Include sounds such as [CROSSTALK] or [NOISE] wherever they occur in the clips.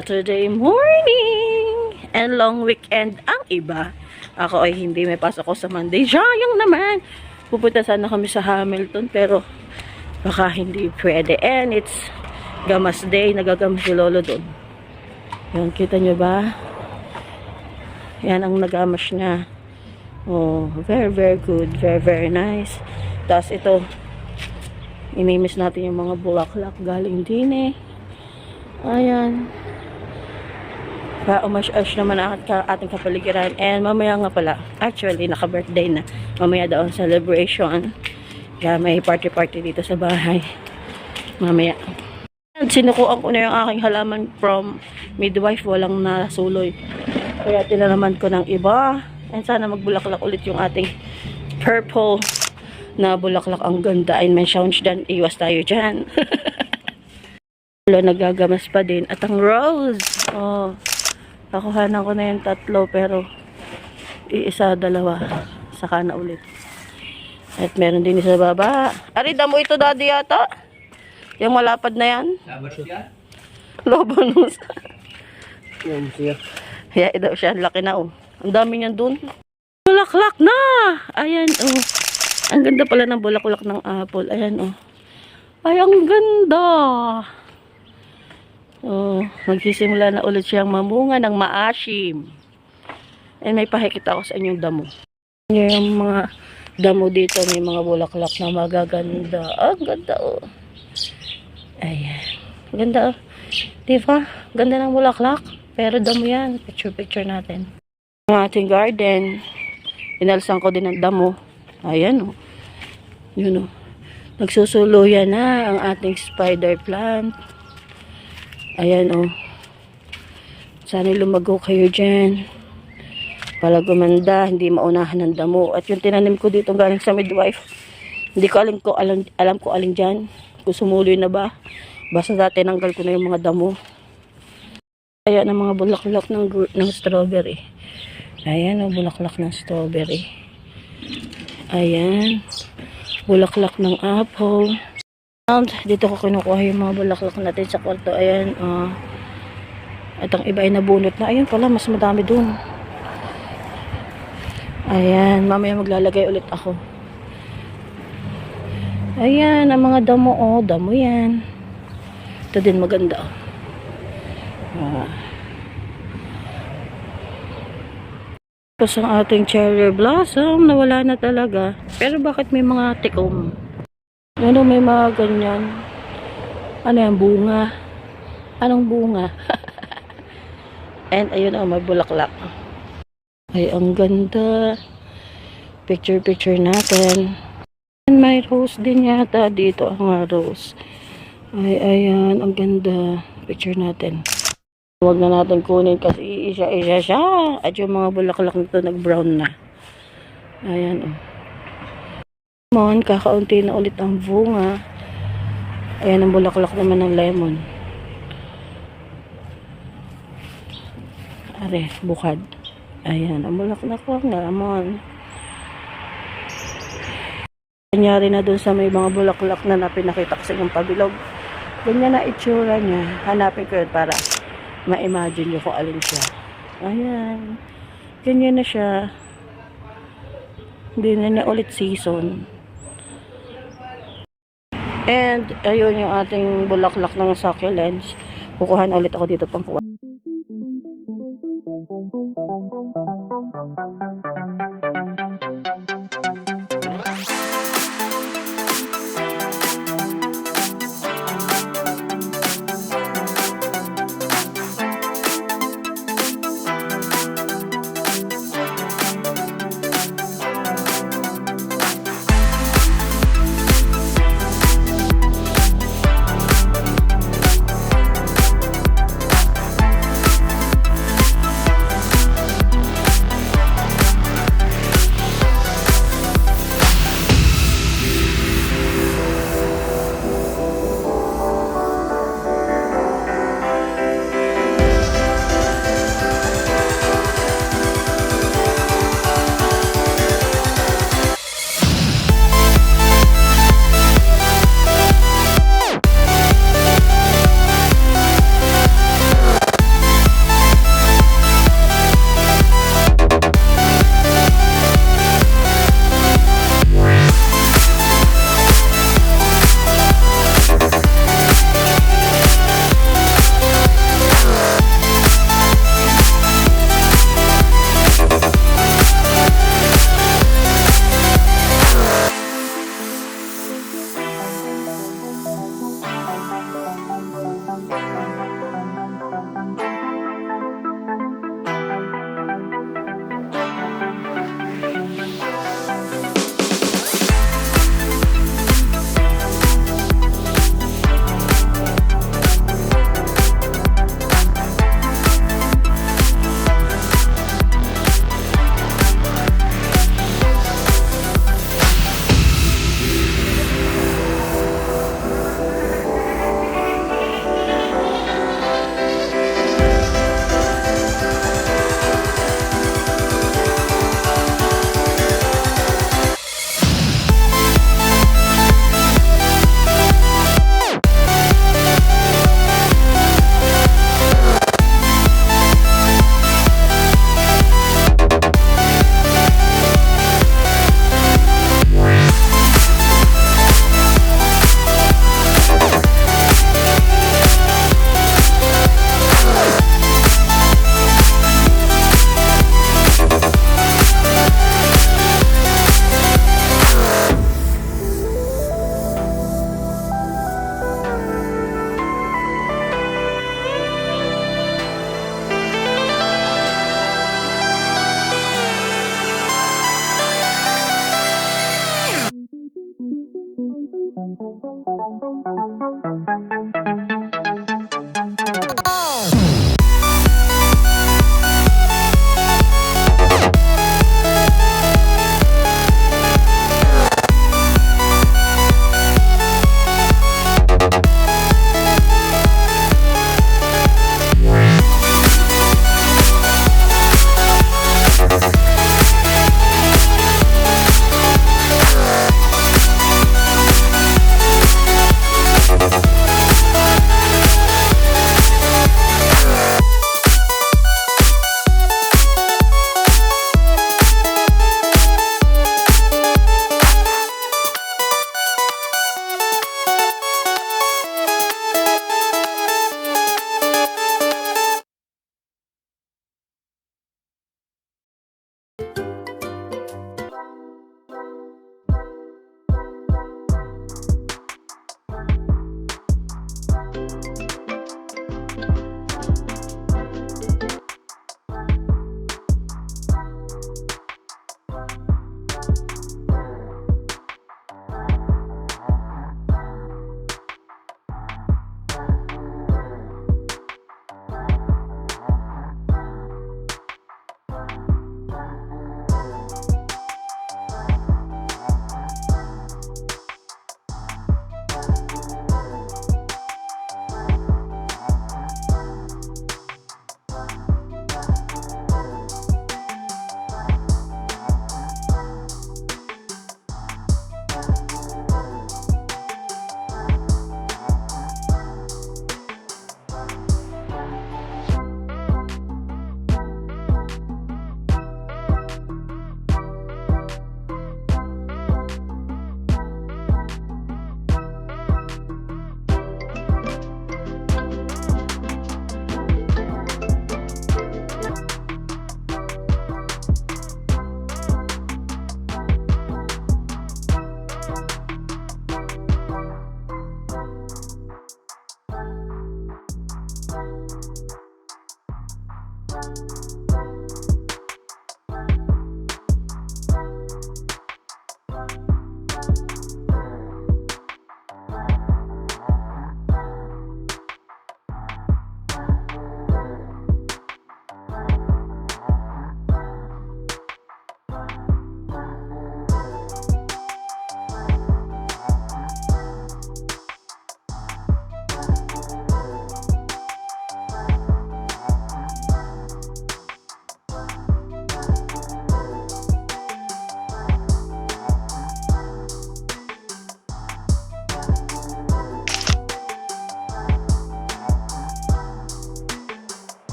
Saturday morning and long weekend ang iba. Ako ay hindi may pasok ko sa Monday. Sayang naman. Pupunta sana kami sa Hamilton pero baka hindi pwede. And it's gamas day. Nagagamas si Lolo doon. Yan, kita nyo ba? Yan ang nagamas niya. Oh, very, very good. Very, very nice. Tapos ito, imimiss natin yung mga bulaklak galing din eh. Ayan. Pa umash-ash naman ang at- ating kapaligiran. And mamaya nga pala, actually, naka-birthday na. Mamaya daw celebration. Kaya may party-party dito sa bahay. Mamaya. Sinukuan ko na yung aking halaman from midwife. Walang nasuloy. Kaya tinanaman ko ng iba. And sana magbulaklak ulit yung ating purple na bulaklak. Ang ganda. And may sounds dyan. Iwas tayo dyan. [LAUGHS] Nagagamas pa din. At ang rose. Oh. Nakuhanan ko na yung tatlo pero iisa, dalawa. Saka na ulit. At meron din sa baba. Ari, damo ito daddy yata. Yung malapad na yan. Lobanus. Yan siya. Kaya daw siya. Laki na oh. Ang dami niyan dun. Bulaklak na! Ayan oh. Ang ganda pala ng bulaklak ng apple. Ayan oh. Ay, ang ganda! Oh, magsisimula na ulit siyang mamunga ng maasim. And may pakikita ko sa inyong damo. Yung mga damo dito, may mga bulaklak na magaganda. Ang ganda oh. Ayan. Ganda oh. Diba? Ganda ng bulaklak. Pero damo yan. Picture-picture natin. Ang ating garden. Inalsan ko din ng damo. Ayan oh. Yun oh. Nagsusuluyan na ang ating spider plant. Ayan oh. Sana lumago kayo dyan. Para gumanda, hindi maunahan ng damo. At yung tinanim ko dito galing sa midwife, hindi ko alam ko alam, alam ko alin dyan. Kung sumuloy na ba. Basta dati nanggal ko na yung mga damo. Ayan ang mga bulaklak ng, ng strawberry. Ayan ang bulaklak ng strawberry. Ayan. Bulaklak ng apple. Dito ko kinukuha yung mga bulaklak natin sa kwarto. Ayan, ah. at ang iba ay nabunot na. Ayun pala, mas madami dun. Ayan, mamaya maglalagay ulit ako. Ayan, ang mga damo, oh. Damo yan. Ito din maganda, oh. Ah. Tapos ang ating cherry blossom, nawala na talaga. Pero bakit may mga tikom? Ano, may mga ganyan. Ano yan, bunga. Anong bunga? [LAUGHS] And ayun oh, may bulaklak. Ay, ang ganda. Picture-picture natin. And may rose din yata dito, ang mga rose. Ay, ayan, ang ganda. Picture natin. Huwag na natin kunin kasi isa-isa siya. At yung mga bulaklak nito nag-brown na. Ayan, oh. Lemon, kakaunti na ulit ang bunga. Ayan ang bulaklak naman ng lemon. Are, bukad. Ayan, ang bulaklak ng lemon. Kanyari na dun sa may mga bulaklak na napinakita ko sa inyong pabilog. Ganyan na itsura niya. Hanapin ko yun para ma-imagine nyo kung alin siya. Ayan. Ganyan na siya. Hindi na niya ulit season. And, ayun yung ating bulaklak ng succulents. Kukuha na ulit ako dito pang kuha.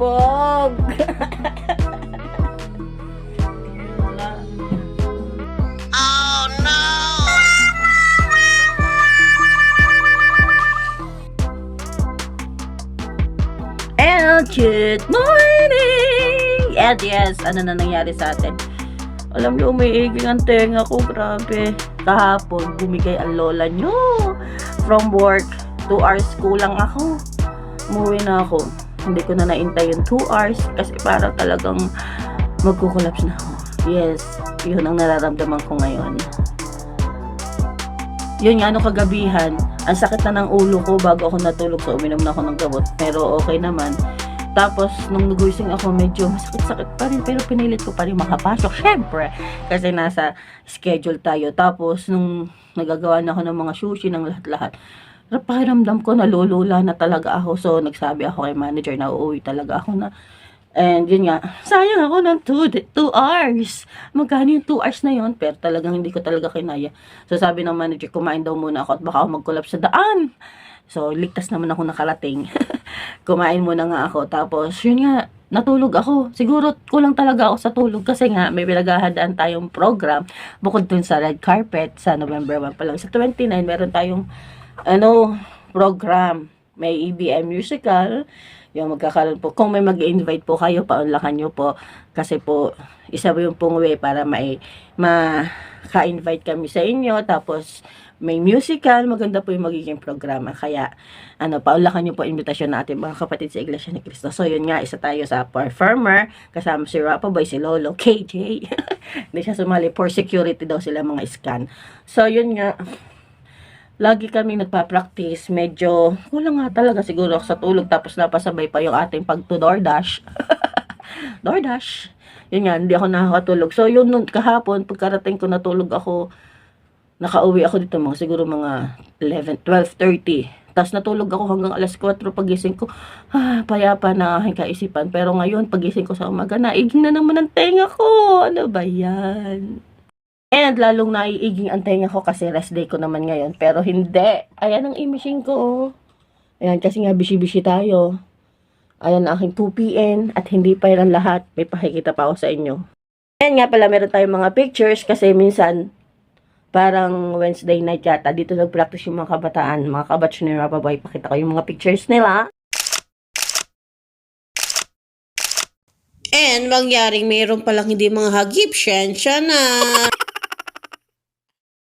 Sipag! And good morning! And yes, ano na nangyari sa atin? Alam niyo, umiiging ang tenga ko, grabe. Kahapon, bumigay ang lola niyo. From work, 2 hours kulang ako. Umuwi na ako. Hindi ko na naintay yung 2 hours kasi parang talagang magkukulaps na ako. Yes, yun ang nararamdaman ko ngayon. Yun nga, ano kagabihan, ang sakit na ng ulo ko bago ako natulog so uminom na ako ng gamot. Pero okay naman. Tapos, nung naguising ako, medyo masakit-sakit pa rin. Pero pinilit ko pa rin makapasok. Siyempre, kasi nasa schedule tayo. Tapos, nung nagagawa na ako ng mga sushi, ng lahat-lahat, pakiramdam ko, nalulula na talaga ako. So, nagsabi ako kay manager na uuwi talaga ako na. And yun nga, sayang ako ng 2 hours. Magkano yung 2 hours na yun? Pero talagang hindi ko talaga kinaya. So, sabi ng manager, kumain daw muna ako at baka ako mag-collapse sa daan. So, ligtas naman ako nakarating. [LAUGHS] Kumain muna nga ako. Tapos, yun nga, natulog ako. Siguro, kulang talaga ako sa tulog kasi nga, may pinaghahadaan tayong program. Bukod dun sa red carpet, sa November 1 pa lang. Sa 29, meron tayong, ano, program. May EBM musical. yung magkakaroon po. Kung may mag-invite po kayo, paunlakan nyo po. Kasi po, isa po yung pong way para may maka-invite kami sa inyo. Tapos, may musical, maganda po yung magiging programa. Kaya, ano, paunlakan nyo po invitasyon ng ating mga kapatid sa Iglesia ni Cristo. So, yun nga, isa tayo sa performer. Kasama si Rapa Boy, si Lolo, [LAUGHS] KJ. Hindi siya sumali. For security daw sila mga scan. So, yun nga, lagi kami nagpa-practice. Medyo, kulang nga talaga siguro sa tulog. Tapos napasabay pa yung ating pag-to-DoorDash. [LAUGHS] DoorDash. Yun nga, hindi ako nakakatulog. So, yun nun, kahapon, pagkarating ko natulog ako, nakauwi ako dito mga siguro mga 11, 12.30. Tapos natulog ako hanggang alas 4 pagising ko. Ah, payapa na aking kaisipan. Pero ngayon, pagising ko sa umaga, naiging na naman ang tenga ko. Ano ba yan? And lalong naiiging ang tenga ko kasi rest day ko naman ngayon. Pero hindi. Ayan ang imaging ko. oh. Ayan, kasi nga bisi-bisi tayo. Ayan ang aking 2PN at hindi pa yan lahat. May pakikita pa ako sa inyo. Ayan nga pala, meron tayong mga pictures kasi minsan parang Wednesday night yata. Dito nag-practice yung mga kabataan, mga kabatch ni Rapa Boy. Pakita ko yung mga pictures nila. And mangyaring mayroon palang hindi mga hagip, siya na.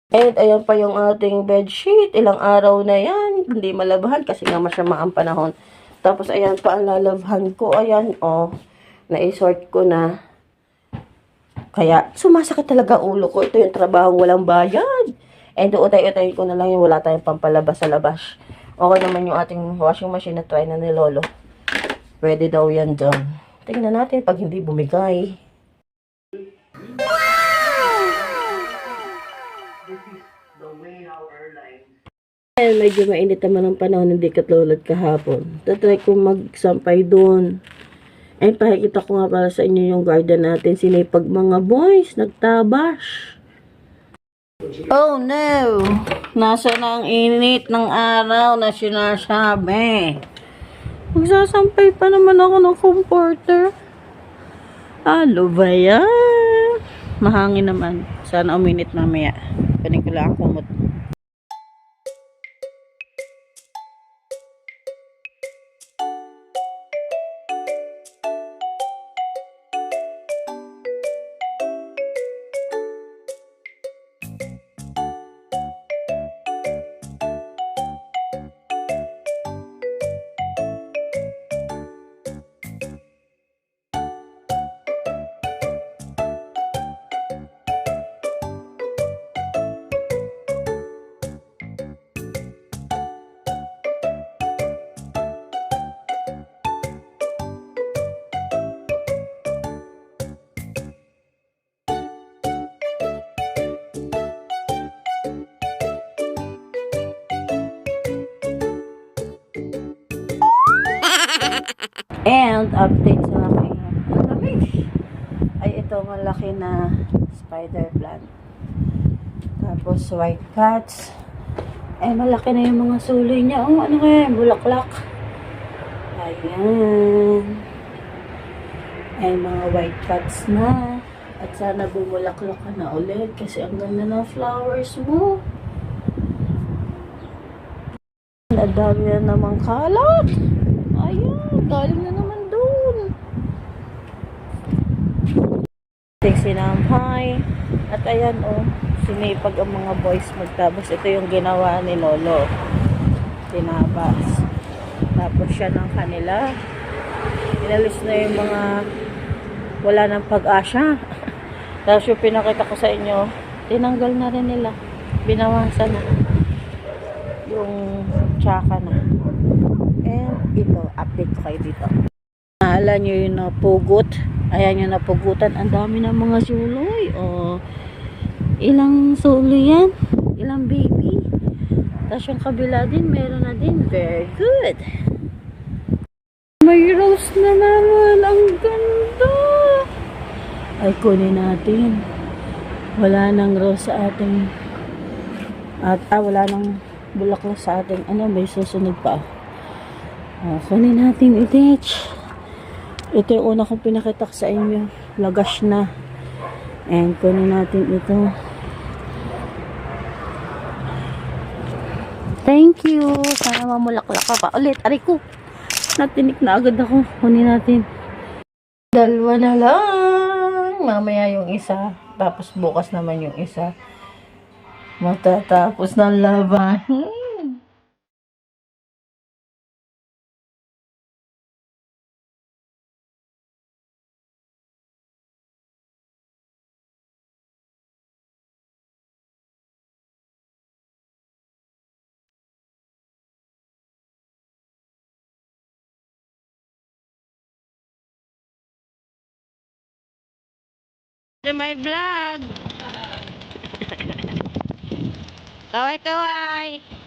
And ayan pa yung ating bedsheet. Ilang araw na yan. Hindi malabahan kasi nga masyama ang panahon. Tapos ayan pa ang lalabhan ko. Ayan, oh. Na-sort ko na. Kaya sumasakit talaga ulo ko. Ito yung trabaho walang bayad. And utay-utay ko na lang yung wala tayong pampalabas sa labas. Okay naman yung ating washing machine na try na ni Lolo. Pwede daw yan dyan. Tingnan natin pag hindi bumigay. Eh, medyo mainit naman ang panahon, hindi katulad kahapon. Tatry ko magsampay doon. Ay, pakikita ko nga para sa inyo yung garden natin. Sinipag mga boys, nagtabash. Oh no! Nasa na ang init ng araw na sinasabi. Magsasampay pa naman ako ng comforter. Ano ba yan? Mahangin naman. Sana uminit mamaya. Kunin ko lang ang kumot. And update sa aking. Ay ito malaki na spider plant. Tapos white cats. Eh malaki na yung mga suloy niya. Oh, ano kaya? Bulaklak. Ayan. Ay mga white cats na. At sana bumulaklak ka na ulit kasi ang ganda ng flowers mo. Ang dami na naman kalat. Ayun, galing na naman doon. Ting sinampay. At ayan oh, sinipag ang mga boys magtabas. Ito yung ginawa ni Lolo. Tinabas. Tapos siya ng kanila. Inalis na yung mga wala ng pag-asa. [LAUGHS] Tapos yung pinakita ko sa inyo, tinanggal na rin nila. Binawasan na. Yung tsaka na. And ito, update ko kayo dito. Naala nyo yung napugot. Ayan yung napugutan. Ang dami ng mga suloy. O, ilang suloy yan? Ilang baby? Tapos yung kabila din, meron na din. Very good. May rose na naman. Ang ganda. Ay, kunin natin. Wala nang rose sa ating at ah, wala nang bulaklak sa ating ano, may susunod pa. Ah, kunin natin itich. Ito yung una kong pinakita sa inyo. Lagas na. And kunin natin ito. Thank you. Sana mamulaklak ka pa. Ulit, aray ko. Natinik na agad ako. Kunin natin. Dalawa na lang. Mamaya yung isa. Tapos bukas naman yung isa. Matatapos na labahin. To my vlog. [LAUGHS] Kaway kaway.